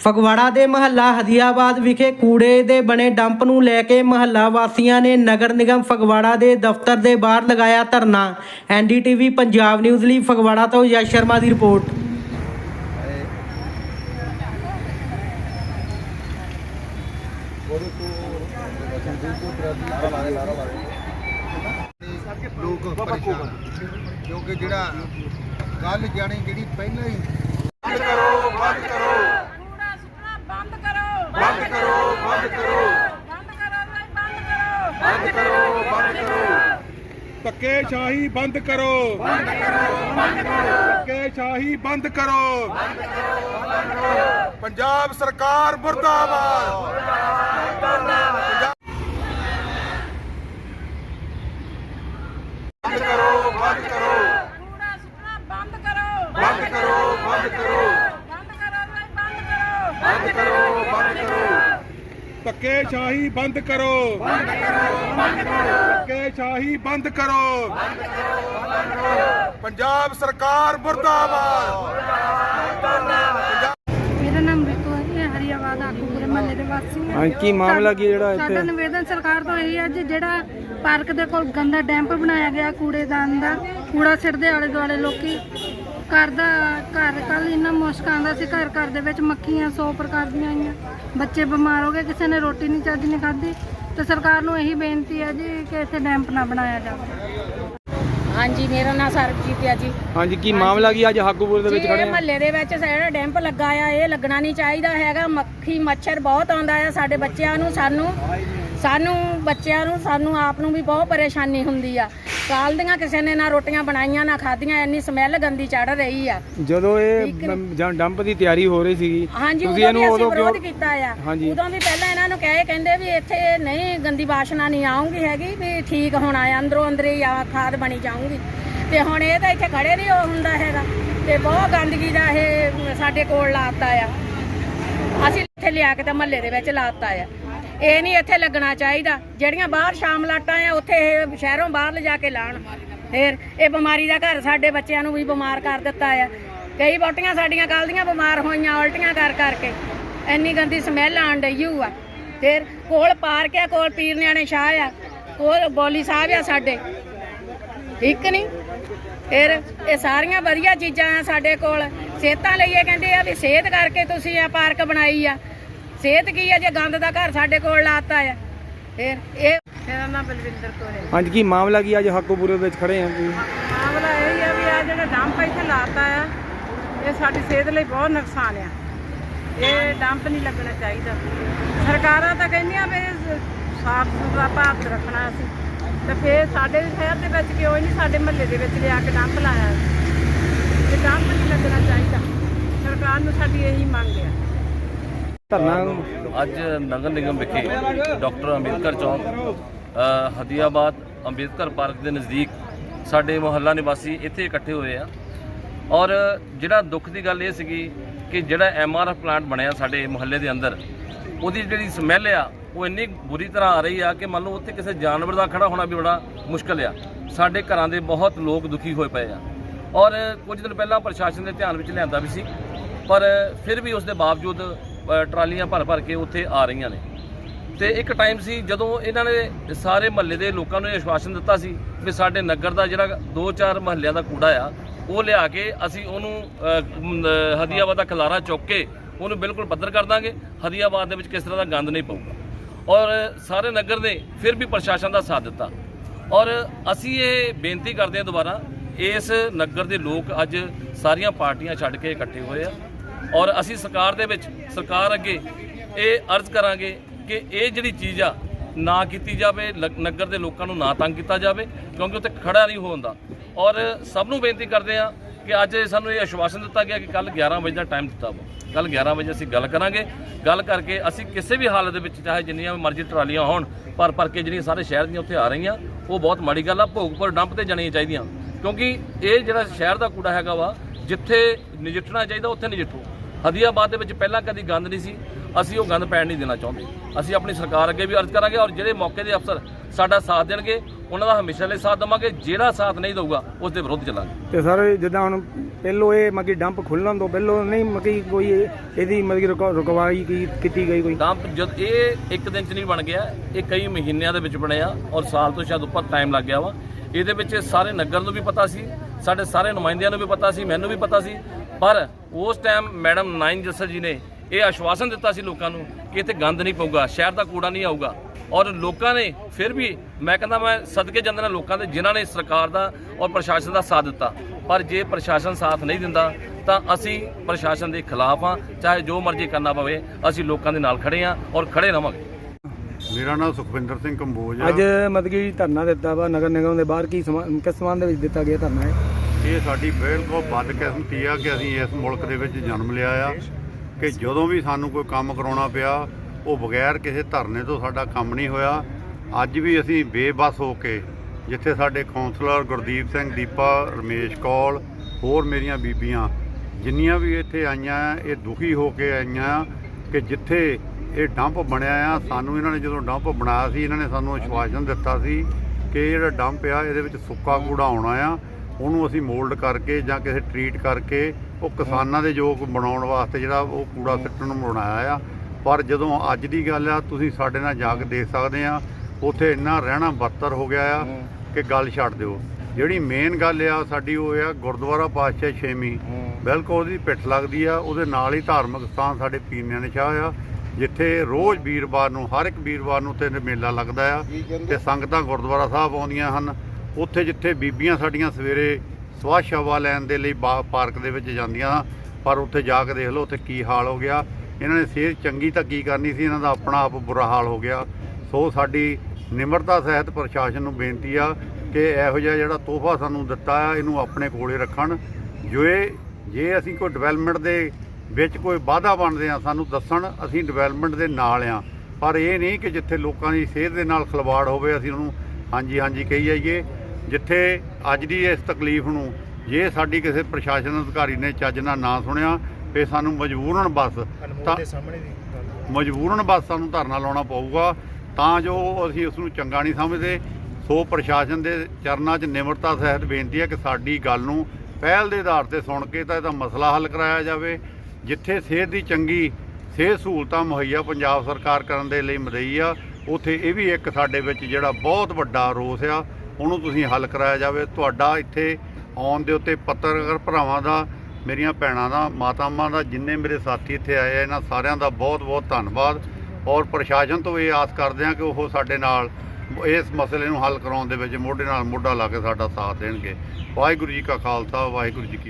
ਫਗਵਾੜਾ ਦੇ ਮਹੱਲਾ ਹਦੀਆਬਾਦ ਵਿਖੇ ਕੂੜੇ ਦੇ ਬਣੇ ਡੰਪ ਨੂੰ ਲੈ ਕੇ ਮਹੱਲਾ ਵਾਸੀਆਂ ਨੇ ਨਗਰ ਨਿਗਮ ਫਗਵਾੜਾ ਦੇ ਦਫ਼ਤਰ ਦੇ ਬਾਹਰ ਲਗਾਇਆ ਧਰਨਾ। ਐਨਡੀਟੀਵੀ ਪੰਜਾਬ ਨਿਊਜ਼ ਲਈ ਫਗਵਾੜਾ ਤੋਂ ਯਸ਼ ਸ਼ਰਮਾ ਦੀ ਰਿਪੋਰਟ। ਲੋਕ ਪਰੇਸ਼ਾਨ ਕਿਉਂਕਿ ਜਿਹੜਾ ਕੱਲ ਜਾਣੀ ਜਿਹੜੀ ਪਹਿਲਾਂ ਹੀ ਕੂੜਾ ਸੁੱਟਣਾ ਬੰਦ ਕਰੋ ਬੰਦ ਕਰੋ ਬੰਦ ਕਰੋ ਬੰਦ ਕਰੋ ਬੰਦ ਕਰੋ ਬੰਦ ਕਰੋ ਧੱਕੇ ਸ਼ਾਹੀ ਬੰਦ ਕਰੋ। ਬੰਦ ਕਰੋ ਬੰਦ ਕਰੋ। ਧੱਕੇ ਸ਼ਾਹੀ ਬੰਦ ਕਰੋ ਬੰਦ ਕਰੋ ਬੰਦ ਕਰੋ। ਪੰਜਾਬ ਸਰਕਾਰ ਮੁਰਦਾਬਾਦ ਕੂੜਾ ਸੁੱਟਣਾ ਬੰਦ ਕਰੋ। ਬੰਦ ਕਰੋ ਬੰਦ ਕਰੋ। ਬੰਦ ਕਰੋ ਬੰਦ ਕਰੋ। ਬੰਦ ਕਰੋ ਬੰਦ ਕਰੋ। ਧੱਕੇ ਸ਼ਾਹੀ ਬੰਦ ਕਰੋ। ਬੰਦ ਕਰੋ ਬੰਦ ਕਰੋ ਧੱਕੇ ਸ਼ਾਹੀ ਬੰਦ ਕਰੋ। ਬੰਦ ਕਰੋ ਬੰਦ ਕਰੋ ਪੰਜਾਬ ਸਰਕਾਰ ਮੁਰਦਾਬਾਦ। ਮੇਰਾ ਨਾਮ ਹੈ ਜੀ ਹਰੀਆਬਾਦ ਆਕੂਪੁਰੇ ਮਹੱਲੇ ਦੇ ਵਾਸੀ ਹਾਂ। ਕੀ ਮਾਮਲਾ ਕੀ ਜਿਹੜਾ ਸਾਡਾ ਇੱਥੇ? ਨਿਵੇਦਨ ਸਰਕਾਰ ਤੋਂ ਇਹ ਹੈ ਜੀ ਜਿਹੜਾ ਪਾਰਕ ਦੇ ਕੋਲ ਗੰਦਾ ਡੈਂਪ ਬਣਾਇਆ ਗਿਆ ਕੂੜੇਦਾਨ ਦਾ ਕੂੜਾ ਸਿੱਟਦੇ ਆਲੇ ਦੁਆਲੇ ਲੋਕੀ ਘਰ ਦਾ ਘਰ ਕੱਲ ਇੰਨਾ ਮੁਸ਼ਕ ਆਉਂਦਾ ਸੀ ਘਰ ਘਰ ਦੇ ਵਿੱਚ ਮੱਖੀਆਂ 100 ਪ੍ਰਕਾਰ ਦੀਆਂ ਆਈਆਂ। ਬੱਚੇ ਬਿਮਾਰ ਹੋ ਗਏ ਕਿਸੇ ਨੇ ਰੋਟੀ ਨਹੀਂ ਚੱਜ ਨਹੀਂ ਖਾਧੀ। ਤੇ ਸਰਕਾਰ ਨੂੰ ਇਹੀ ਬੇਨਤੀ ਹੈ ਜੀ ਕਿ ਇੱਥੇ ਡੈਂਪ ਨਾ ਬਣਾਇਆ ਜਾਵੇ। ਹਾਂਜੀ ਮੇਰਾ ਨਾਮ ਸਰਬਜੀਤ ਹੈ ਜੀ। ਹਾਂਜੀ ਕੀ ਮਾਮਲਾ ਕੀ ਅੱਜ ਹਾਕੂਪੁਰ ਦੇ ਵਿੱਚ ਖੜੇ ਆ? ਮਹੱਲੇ ਦੇ ਵਿੱਚ ਜਿਹੜਾ ਡੈਂਪ ਲੱਗਾ ਆ ਇਹ ਲੱਗਣਾ ਨਹੀਂ ਚਾਹੀਦਾ ਹੈਗਾ। ਮੱਖੀ ਮੱਛਰ ਬਹੁਤ ਆਉਂਦਾ ਆ ਸਾਡੇ ਬੱਚਿਆਂ ਨੂੰ ਸਾਨੂੰ ਸਾਨੂੰ ਬੱਚਿਆਂ ਨੂੰ ਸਾਨੂੰ ਆਪ ਨੂੰ ਵੀ ਬਹੁਤ ਪਰੇਸ਼ਾਨੀ ਹੁੰਦੀ ਆ। ਕਾਲ ਦੀਆਂ ਕਿਸੇ ਨੇ ਨਾ ਰੋਟੀਆਂ ਬਣਾਈਆਂ ਨਾ ਖਾਧੀਆਂ ਇੰਨੀ ਸਮੈਲ ਗੰਦੀ ਚੜ ਰਹੀ ਆ। ਜਦੋਂ ਇਹ ਮ- ਜਾਂ ਡੰਪ ਦੀ ਤਿਆਰੀ ਹੋ ਰਹੀ ਸੀਗੀ ਹਾਂਜੀ ਤੁਸੀਂ ਉਦੋਂ ਵੀ ਇਹਨੂੰ ਅਸੀਂ ਉਦੋਂ ਵਿਰੋਧ ਕਿਉਂ ਕੀਤਾ ਆ। ਹਾਂਜੀ। ਉਦੋਂ ਵੀ ਪਹਿਲਾਂ ਇਹਨਾਂ ਨੂੰ ਕਹੇ ਕਹਿੰਦੇ ਵੀ ਇੱਥੇ ਨਹੀਂ ਗੰਦੀ ਵਾਸ਼ਨਾ ਨਹੀਂ ਆਉਂਗੀ ਹੈਗੀ ਵੀ ਠੀਕ ਹੋਣਾ ਆ ਅੰਦਰੋਂ ਅੰਦਰ ਹੀ ਆ ਖਾਦ ਬਣੀ ਜਾਊਗੀ। ਤੇ ਹੁਣ ਇਹ ਤਾਂ ਇੱਥੇ ਖੜੇ ਨਹੀਂ ਉਹ ਹੁੰਦਾ ਹੈਗਾ। ਤੇ ਬਹੁਤ ਗੰਦਗੀ ਦਾ ਇਹ ਸਾਡੇ ਕੋਲ ਲਾਤਾ ਆ। ਅਸੀਂ ਇੱਥੇ ਲਿਆ ਕੇ ਤਾਂ ਮਹੱਲੇ ਦੇ ਵਿੱਚ ਲਾਤਾ ਆ। ਇਹ ਨਹੀਂ ਇੱਥੇ ਲੱਗਣਾ ਚਾਹੀਦਾ। ਜਿਹੜੀਆਂ ਬਾਹਰ ਸ਼ਾਮ ਲਾਟਾਂ ਆ, ਉੱਥੇ ਇਹ ਸ਼ਹਿਰੋਂ ਬਾਹਰ ਲਿਜਾ ਕੇ ਲਾਣ। ਫਿਰ ਇਹ ਬਿਮਾਰੀ ਦਾ ਘਰ ਸਾਡੇ ਬੱਚਿਆਂ ਨੂੰ ਵੀ ਬਿਮਾਰ ਕਰ ਦਿੱਤਾ ਆ। ਕਈ ਬੋਟੀਆਂ ਸਾਡੀਆਂ ਕੱਲ੍ਹ ਦੀਆਂ ਬਿਮਾਰ ਹੋਈਆਂ, ਉਲਟੀਆਂ ਕਰ ਕਰਕੇ। ਇੰਨੀ ਗੰਦੀ ਸਮੈਲ ਆਣ ਡਈ ਊ ਆ। ਫਿਰ ਕੋਲ ਪਾਰਕ ਆ, ਕੋਲ ਪੀਰ ਨਿਆਣੇ ਸ਼ਾਹ ਆ। ਕੋਲ ਬੋਲੀ ਸਾਹਿਬ ਆ ਸਾਡੇ। ਇੱਕ ਨਹੀਂ। ਫਿਰ ਇਹ ਸਾਰੀਆਂ ਵਧੀਆ ਚੀਜ਼ਾਂ ਆ ਸਾਡੇ ਕੋਲ। ਸਿਹਤਾਂ ਲਈ ਇਹ ਕਹਿੰਦੇ ਆ ਵੀ ਸਿਹਤ ਕਰਕੇ ਤੁਸੀਂ ਆ ਪਾਰਕ ਬਣਾਈ ਆ। ਸਿਹਤ ਕੀ ਆ ਜੇ ਗੰਦ ਦਾ ਘਰ ਸਾਡੇ ਕੋਲ ਲਾਤਾ ਆ? ਫਿਰ ਇਹ ਮੇਰਾ ਨਾਮ ਬਲਵਿੰਦਰ ਕੌਰ ਹੈ। ਹਾਂਜੀ ਕੀ ਮਾਮਲਾ ਕੀ ਅੱਜ ਹਾਕੂਪੁਰ ਵਿੱਚ ਖੜੇ ਆ ਤੁਸੀਂ। ਮਾਮਲਾ ਇਹ ਹੀ ਆ ਵੀ ਆ ਜਿਹੜਾ ਡੰਪ ਇੱਥੇ ਲਾਤਾ ਆ ਇਹ ਸਾਡੀ ਸਿਹਤ ਲਈ ਬਹੁਤ ਨੁਕਸਾਨ ਆ। ਇਹ ਡੰਪ ਨਹੀਂ ਲੱਗਣਾ ਚਾਹੀਦਾ। ਸਰਕਾਰਾਂ ਤਾਂ ਕਹਿੰਦੀਆਂ ਵੀ ਸਾਫ਼ ਸੁਥਰਾ ਭਾਰਤ ਰੱਖਣਾ ਅਸੀਂ। ਤੇ ਫੇਰ ਸਾਡੇ ਸ਼ਹਿਰ ਦੇ ਵਿੱਚ ਕਿਉਂ ਨਹੀਂ ਸਾਡੇ ਮਹੱਲੇ ਦੇ ਵਿੱਚ ਲਿਆ ਕੇ ਡੰਪ ਲਾਇਆ। ਇਹ ਡੰਪ ਨਹੀਂ ਲੱਗਣਾ ਚਾਹੀਦਾ। ਸਰਕਾਰ ਨੂੰ ਸਾਡੀ ਇਹੀ ਮੰਗ ਆ। ਧਰਨਾ ਅੱਜ ਨਗਰ ਨਿਗਮ ਵਿਖੇ ਡਾਕਟਰ ਅੰਬੇਦਕਰ ਚੌਂਕ ਹਦੀਆਬਾਦ ਅੰਬੇਦਕਰ ਪਾਰਕ ਦੇ ਨਜ਼ਦੀਕ ਸਾਡੇ ਮੁਹੱਲਾ ਨਿਵਾਸੀ ਇੱਥੇ ਇਕੱਠੇ ਹੋਏ ਆ। ਔਰ ਜਿਹੜਾ ਦੁੱਖ ਦੀ ਗੱਲ ਇਹ ਸੀਗੀ ਕਿ ਜਿਹੜਾ ਐਮਆਰਐਫ ਪਲਾਂਟ ਬਣਿਆ ਸਾਡੇ ਮੁਹੱਲੇ ਦੇ ਅੰਦਰ, ਉਹਦੀ ਜਿਹੜੀ ਸਮੈਲ ਆ, ਉਹ ਇੰਨੀ ਬੁਰੀ ਤਰ੍ਹਾਂ ਆ ਰਹੀ ਆ ਕਿ ਮੰਨ ਲਓ ਉੱਥੇ ਕਿਸੇ ਜਾਨਵਰ ਦਾ ਖੜਾ ਹੋਣਾ ਵੀ ਬੜਾ ਮੁਸ਼ਕਲ ਆ। ਸਾਡੇ ਘਰਾਂ ਦੇ ਬਹੁਤ ਲੋਕ ਦੁਖੀ ਹੋਏ ਪਏ ਆ। ਔਰ ਕੁਝ ਦਿਨ ਪਹਿਲਾਂ ਪ੍ਰਸ਼ਾਸਨ ਦੇ ਧਿਆਨ ਵਿੱਚ ਲਿਆਂਦਾ ਵੀ ਸੀ, ਪਰ ਫਿਰ ਵੀ ਉਸ ਦੇ ਬਾਵਜੂਦ ਟਰਾਲੀਆਂ ਭਰ ਭਰ ਕੇ ਉੱਥੇ ਆ ਰਹੀਆਂ ਨੇ। ਤੇ ਇੱਕ ਟਾਈਮ ਸੀ ਜਦੋਂ ਇਹਨਾਂ ਨੇ ਸਾਰੇ ਮਹੱਲੇ ਦੇ ਲੋਕਾਂ ਨੂੰ ਇਹ ਆਸ਼ਵਾਸਨ ਦਿੱਤਾ ਸੀ ਵੀ ਸਾਡੇ ਨਗਰ ਦਾ ਜਿਹੜਾ ਦੋ ਚਾਰ ਮਹੱਲਿਆਂ ਦਾ ਕੂੜਾ ਆ, ਉਹ ਲਿਆ ਕੇ ਅਸੀਂ ਉਹਨੂੰ ਹਦੀਆਬਾਦ ਦਾ ਖਲਾਰਾ ਚੁੱਕ ਕੇ ਉਹਨੂੰ ਬਿਲਕੁਲ ਪੱਧਰ ਕਰ ਦਾਂਗੇ। ਹਦੀਆਬਾਦ ਦੇ ਵਿੱਚ ਕਿਸ ਤਰ੍ਹਾਂ ਦਾ ਗੰਦ ਨਹੀਂ ਪਊਗਾ। ਔਰ ਸਾਰੇ ਨਗਰ ਨੇ ਫਿਰ ਵੀ ਪ੍ਰਸ਼ਾਸਨ ਦਾ ਸਾਥ ਦਿੱਤਾ। ਔਰ ਅਸੀਂ ਇਹ ਬੇਨਤੀ ਕਰਦੇ ਹਾਂ ਦੁਬਾਰਾ, ਇਸ ਨਗਰ ਦੇ ਲੋਕ ਅੱਜ ਸਾਰੀਆਂ ਪਾਰਟੀਆਂ ਛੱਡ ਕੇ ਇਕੱਠੇ ਹੋਏ ਆ। ਔਰ ਅਸੀਂ ਸਰਕਾਰ ਦੇ ਵਿੱਚ, ਸਰਕਾਰ ਅੱਗੇ ਇਹ ਅਰਜ਼ ਕਰਾਂਗੇ ਕਿ ਇਹ ਜਿਹੜੀ ਚੀਜ਼ ਆ, ਨਾ ਕੀਤੀ ਜਾਵੇ ਲ- ਨਗਰ ਦੇ ਲੋਕਾਂ ਨੂੰ ਨਾ ਤੰਗ ਕੀਤਾ ਜਾਵੇ, ਕਿਉਂਕਿ ਉੱਥੇ ਖੜਾ ਨਹੀਂ ਹੁੰਦਾ ਔਰ ਸਭ ਨੂੰ ਬੇਨਤੀ ਕਰਦੇ ਆ ਕਿ ਅੱਜ ਸਾਨੂੰ ਇਹ ਆਸ਼ਵਾਸਨ ਦਿੱਤਾ ਗਿਆ ਕਿ ਕੱਲ 11 ਵਜੇ ਦਾ ਟਾਈਮ ਦਿੱਤਾ ਵਾ। ਕੱਲ 11 ਵਜੇ ਅਸੀਂ ਗੱਲ ਕਰਾਂਗੇ। ਗੱਲ ਕਰਕੇ ਅਸੀਂ ਕਿਸੇ ਵੀ ਹਾਲਤ ਦੇ ਵਿੱਚ, ਚਾਹੇ ਜਿੰਨੀਆਂ ਵੀ ਮਰਜ਼ੀ ਟਰਾਲੀਆਂ ਹੋਣ, ਪਰ ਪਰ ਕੇ ਜਿਹੜੀਆਂ ਸਾਰੇ ਸ਼ਹਿਰ ਦੀਆਂ ਉੱਥੇ ਆ ਰਹੀਆਂ, ਉਹ ਬਹੁਤ ਮਾੜੀ ਗੱਲ ਆ। ਭੋਗਪੁਰ ਡੰਪ ਤੇ ਜਾਣੀਆਂ ਚਾਹੀਦੀਆਂ। ਕਿਉਂਕਿ ਇਹ ਜਿਹੜਾ ਸ਼ਹਿਰ ਦਾ ਕੂੜਾ ਹੈਗਾ ਵਾ ਜਿੱਥੇ ਨਜਿੱਠਣਾ ਚਾਹੀਦਾ ਉੱਥੇ ਨਜਿੱਠੋ। ਹਦੀਆਬਾਦ ਦੇ ਵਿੱਚ ਪਹਿਲਾਂ ਕਦੀ ਗੰਦ ਨਹੀਂ ਸੀ। ਅਸੀਂ ਉਹ ਗੰਦ ਪੈਣ ਨਹੀਂ ਦੇਣਾ ਚਾਹੁੰਦੇ। ਅਸੀਂ ਆਪਣੀ ਸਰਕਾਰ ਅੱਗੇ ਵੀ ਅਰਜ਼ ਕਰਾਂਗੇ ਔਰ ਜਿਹੜੇ ਮੌਕੇ ਦੇ ਅਫਸਰ ਸਾਡਾ ਸਾਥ ਦੇਣਗੇ ਉਹਨਾਂ ਦਾ ਹਮੇਸ਼ਾ ਲਈ ਸਾਥ ਦੇਵਾਂਗੇ। ਜਿਹੜਾ ਸਾਥ ਨਹੀਂ ਦਊਗਾ ਉਸ ਦੇ ਵਿਰੁੱਧ ਚੱਲਾਂਗੇ। ਤੇ ਸਰ ਜਿੱਦਾਂ ਹੁਣ ਪਹਿਲੋਂ ਇਹ ਮੱਕੀ ਡੰਪ ਖੁੱਲਣ ਤੋਂ ਪਹਿਲੋਂ ਨਹੀਂ ਮੱਕੀ ਕੋਈ ਇਹ- ਇਹਦੀ ਰੁਕ- ਰੁਕਵਾਈ ਕੀਤੀ ਗਈ ਕੋਈ? ਡੰਪ ਜਦ ਇਹ ਇੱਕ ਦਿਨ ਚ ਨਹੀਂ ਬਣ ਗਿਆ ਇਹ ਕਈ ਮਹੀਨਿਆਂ ਦੇ ਵਿੱਚ ਬਣਿਆ ਔਰ ਸਾਲ ਤੋਂ ਸ਼ਾਇਦ ਉੱਪਰ ਟਾਈਮ ਲੱਗ ਗਿਆ ਵਾ। ਇਹਦੇ ਵਿੱਚ ਸਾਰੇ ਨਗਰ ਨੂੰ ਵੀ ਪਤਾ ਸੀ। ਸਾਡੇ ਸਾਰੇ ਨੁਮਾਇੰਦਿਆਂ ਨੂੰ ਵੀ ਪਤਾ ਸੀ ਮੈਨੂੰ ਵੀ ਪਤਾ ਸੀ। ਪਰ ਉਸ ਟਾਈਮ ਮੈਡਮ ਨਾਇਨ ਜੱਸਰ ਜੀ ਨੇ ਇਹ ਆਸ਼ਵਾਸਨ ਦਿੱਤਾ ਸੀ ਲੋਕਾਂ ਨੂੰ ਕਿ ਇੱਥੇ ਗੰਦ ਨਹੀਂ ਪਊਗਾ ਸ਼ਹਿਰ ਦਾ ਕੂੜਾ ਨਹੀਂ ਆਊਗਾ। ਔਰ ਲੋਕਾਂ ਨੇ ਫਿਰ ਵੀ ਮੈਂ ਕਹਿੰਦਾ ਮੈਂ ਸਦਕੇ ਜਾਂਦੇ ਨੇ ਲੋਕਾਂ ਦੇ ਜਿਨ੍ਹਾਂ ਨੇ ਸਰਕਾਰ ਦਾ ਔਰ ਪ੍ਰਸ਼ਾਸਨ ਦਾ ਸਾਥ ਦਿੱਤਾ। ਪਰ ਜੇ ਪ੍ਰਸ਼ਾਸਨ ਸਾਥ ਨਹੀਂ ਦਿੰਦਾ ਤਾਂ ਅਸੀਂ ਪ੍ਰਸ਼ਾਸਨ ਦੇ ਖਿਲਾਫ ਆ ਚਾਹੇ ਜੋ ਮਰਜ਼ੀ ਕਰਨਾ ਪਵੇ ਅਸੀਂ ਲੋਕਾਂ ਦੇ ਨਾਲ ਖੜੇ ਆ ਔਰ ਖੜੇ ਰਵਾਂਗੇ। ਮੇਰਾ ਨਾਮ ਸੁਖਵਿੰਦਰ ਸਿੰਘ ਕੰਬੋਜ ਆ। ਅੱਜ ਮਤਲਬ ਕਿ ਧਰਨਾ ਦਿੱਤਾ ਵਾ ਨਗਰ ਨਿਗਮ ਦੇ ਬਾਹਰ ਕੀ ਸਮਾਂ ਕਿਸ ਸਮਾਨ ਦੇ ਵਿੱਚ ਦਿੱਤਾ ਗਿਆ ਧਰਨਾ ਹੈ ਇਹ ਸਾਡੀ ਬਿਲਕੁਲ ਬਦਕਿਸਮਤੀ ਆ ਕਿ ਅਸੀਂ ਇਸ ਮੁਲਕ ਦੇ ਵਿੱਚ ਜਨਮ ਲਿਆ ਆ, ਕਿ ਜਦੋਂ ਵੀ ਸਾਨੂੰ ਕੋਈ ਕੰਮ ਕਰਾਉਣਾ ਪਿਆ, ਉਹ ਬਗੈਰ ਕਿਸੇ ਧਰਨੇ ਤੋਂ ਸਾਡਾ ਕੰਮ ਨਹੀਂ ਹੋਇਆ। ਅੱਜ ਵੀ ਅਸੀਂ ਬੇਬਸ ਹੋ ਕੇ ਜਿੱਥੇ ਸਾਡੇ ਕਾਉਂਸਲਰ ਗੁਰਦੀਪ ਸਿੰਘ, ਦੀਪਾ, ਰਮੇਸ਼ ਕੌਲ, ਹੋਰ ਮੇਰੀਆਂ ਬੀਬੀਆਂ, ਜਿੰਨੀਆਂ ਵੀ ਇੱਥੇ ਆਈਆਂ ਆ, ਇਹ ਦੁਖੀ ਹੋ ਕੇ ਆਈਆਂ ਆ ਕਿ ਜਿੱਥੇ ਇਹ ਡੰਪ ਬਣਿਆ ਆ, ਸਾਨੂੰ ਇਹਨਾਂ ਨੇ ਜਦੋਂ ਡੰਪ ਬਣਾਇਆ ਸੀ, ਇਹਨਾਂ ਨੇ ਸਾਨੂੰ ਅਸ਼ਵਾਸਨ ਦਿੱਤਾ ਸੀ ਕਿ ਇਹ ਜਿਹੜਾ ਡੰਪ ਆ, ਇਹਦੇ ਵਿੱਚ ਸੁੱਕਾ ਕੂੜਾ ਆਉਣਾ ਆ। ਉਹਨੂੰ ਅਸੀਂ ਮੋਲਡ ਕਰਕੇ ਜਾਂ ਕਿਸੇ ਟਰੀਟ ਕਰਕੇ ਉਹ ਕਿਸਾਨਾਂ ਦੇ ਯੋਗ ਬਣਾਉਣ ਵਾਸਤੇ ਜਿਹੜਾ ਉਹ ਕੂੜਾ ਸਿੱਟਣ ਨੂੰ ਬਣਾਇਆ ਆ। ਪਰ ਜਦੋਂ ਅੱਜ ਦੀ ਗੱਲ ਆ ਤੁਸੀਂ ਸਾਡੇ ਨਾਲ ਜਾ ਕੇ ਦੇਖ ਸਕਦੇ ਆ ਉੱਥੇ ਇੰਨਾ ਰਹਿਣਾ ਬੱਤਰ ਹੋ ਗਿਆ ਆ ਕਿ ਗੱਲ ਛੱਡ ਦਿਓ। ਜਿਹੜੀ ਮੇਨ ਗੱਲ ਆ ਸਾਡੀ ਉਹ ਆ ਗੁਰਦੁਆਰਾ ਪਾਤਸ਼ਾਹ ਛੇਵੀਂ। ਬਿਲਕੁਲ ਉਹਦੀ ਪਿੱਠ ਲੱਗਦੀ ਆ ਉਹਦੇ ਨਾਲ ਹੀ ਧਾਰਮਿਕ ਸਥਾਨ ਸਾਡੇ ਪੀਨਿਆਂ ਦੇ ਸ਼ਾਹ ਆ ਜਿੱਥੇ ਰੋਜ਼ ਵੀਰਵਾਰ ਨੂੰ ਹਰ ਇੱਕ ਵੀਰਵਾਰ ਨੂੰ ਤੇ ਮੇਲਾ ਲੱਗਦਾ ਆ ਤੇ ਸੰਗਤਾਂ ਗੁਰਦੁਆਰਾ ਸਾਹਿਬ ਆਉਂਦੀਆਂ ਹਨ। ਉੱਥੇ ਜਿੱਥੇ ਬੀਬੀਆਂ ਸਾਡੀਆਂ ਸਵੇਰੇ ਸਵਾਹ ਸ਼ਵਾ ਲੈਣ ਦੇ ਲਈ ਬਾ- ਪਾਰਕ ਦੇ ਵਿੱਚ ਜਾਂਦੀਆਂ ਪਰ ਉੱਥੇ ਜਾ ਕੇ ਦੇਖ ਲਓ ਉੱਥੇ ਕੀ ਹਾਲ ਹੋ ਗਿਆ। ਇਹਨਾਂ ਨੇ ਸਿਹਤ ਚੰਗੀ ਤਾਂ ਕੀ ਕਰਨੀ ਸੀ, ਇਹਨਾਂ ਦਾ ਆਪਣਾ ਆਪ ਬੁਰਾ ਹਾਲ ਹੋ ਗਿਆ। ਸੋ ਸਾਡੀ ਨਿਮਰਤਾ ਸਹਿਤ ਪ੍ਰਸ਼ਾਸਨ ਨੂੰ ਬੇਨਤੀ ਆ ਕਿ ਇਹੋ ਜਿਹਾ ਜਿਹੜਾ ਤੋਹਫਾ ਸਾਨੂੰ ਦਿੱਤਾ ਆ, ਇਹਨੂੰ ਆਪਣੇ ਕੋਲੇ ਰੱਖਣ। ਜੋ ਇਹ ਜੇ ਅਸੀਂ ਕੋਈ ਡਿਵੈਲਪਮੈਂਟ ਦੇ ਵਿੱਚ ਕੋਈ ਵਾਧਾ ਬਣਦੇ ਆ, ਸਾਨੂੰ ਦੱਸਣ ਅਸੀਂ ਡਿਵੈਲਪਮੈਂਟ ਦੇ ਨਾਲ ਆ। ਪਰ ਇਹ ਨਹੀਂ ਕਿ ਜਿੱਥੇ ਲੋਕਾਂ ਦੀ ਸਿਹਤ ਦੇ ਨਾਲ ਖਿਲਵਾੜ ਹੋਵੇ, ਅਸੀਂ ਉਹਨੂੰ ਹਾਂਜੀ ਹਾਂਜੀ ਕਹੀ ਜਾਈਏ। ਜਿੱਥੇ ਅੱਜ ਦੀ ਇਸ ਤਕਲੀਫ ਨੂੰ ਜੇ ਸਾਡੀ ਕਿਸੇ ਪ੍ਰਸ਼ਾਸਨ ਅਧਿਕਾਰੀ ਨੇ ਚੱਜ ਨਾਲ ਨਾ ਸੁਣਿਆ ਫੇ ਸਾਨੂੰ ਮਜਬੂਰਨ ਬਸ। ਤਾਂ ਮਜਬੂਰਨ ਬਸ ਸਾਨੂੰ ਧਰਨਾ ਲਾਉਣਾ ਪਊਗਾ। ਤਾਂ ਜੋ ਅਸੀਂ ਉਸ ਨੂੰ ਚੰਗਾ ਨਹੀਂ ਸਮਝਦੇ ਸੋ ਪ੍ਰਸ਼ਾਸਨ ਦੇ ਚਰਨਾਂ 'ਚ ਨਿਮਰਤਾ ਸਹਿਤ ਬੇਨਤੀ ਹੈ ਕਿ ਸਾਡੀ ਗੱਲ ਨੂੰ ਪਹਿਲ ਦੇ ਆਧਾਰ ਤੇ ਸੁਣ ਕੇ ਤਾਂ ਇਹਦਾ ਮਸਲਾ ਹੱਲ ਕਰਾਇਆ ਜਾਵੇ। ਜਿੱਥੇ ਸਿਹਤ ਦੀ ਚੰਗੀ ਸਿਹਤ ਸਹੂਲਤਾਂ ਮੁਹੱਈਆ ਪੰਜਾਬ ਸਰਕਾਰ ਕਰਨ ਦੇ ਲਈ ਮਦਈ ਆ ਉਥੇ ਇਹ ਵੀ ਇੱਕ ਸਾਡੇ ਵਿੱਚ ਜਿਹੜਾ ਬਹੁਤ ਵੱਡਾ ਰੋਸ ਆ। ਉਹਨੂੰ ਤੁਸੀਂ ਹੱਲ ਕਰਾਇਆ ਜਾਵੇ। ਤੁਹਾਡਾ ਇੱਥੇ ਆਉਣ ਦੇ ਉੱਤੇ ਪੱਤਰਕਾਰ ਭਰਾਵਾਂ ਦਾ, ਮੇਰੀਆਂ ਭੈਣਾਂ ਦਾ, ਮਾਤਾਵਾਂ ਦਾ, ਜਿੰਨੇ ਮੇਰੇ ਸਾਥੀ ਇੱਥੇ ਆਏ ਆ, ਇਹਨਾਂ ਸਾਰਿਆਂ ਦਾ ਬਹੁਤ ਬਹੁਤ ਧੰਨਵਾਦ। ਔਰ ਪ੍ਰਸ਼ਾਸਨ ਤੋਂ ਇਹ ਆਸ ਕਰਦੇ ਹਾਂ ਕਿ ਉਹ ਸਾਡੇ ਨਾਲ ਇਸ ਮਸਲੇ ਨੂੰ ਹੱਲ ਕਰਾਉਣ ਦੇ ਵਿੱਚ ਮੋਢੇ ਨਾਲ ਮੋਢਾ ਲਾ ਕੇ ਸਾਡਾ ਸਾਥ ਦੇਣਗੇ। ਵਾਹਿਗੁਰੂ ਜੀ ਕਾ ਖਾਲਸਾ, ਵਾਹਿਗੁਰੂ ਜੀ ਕੀ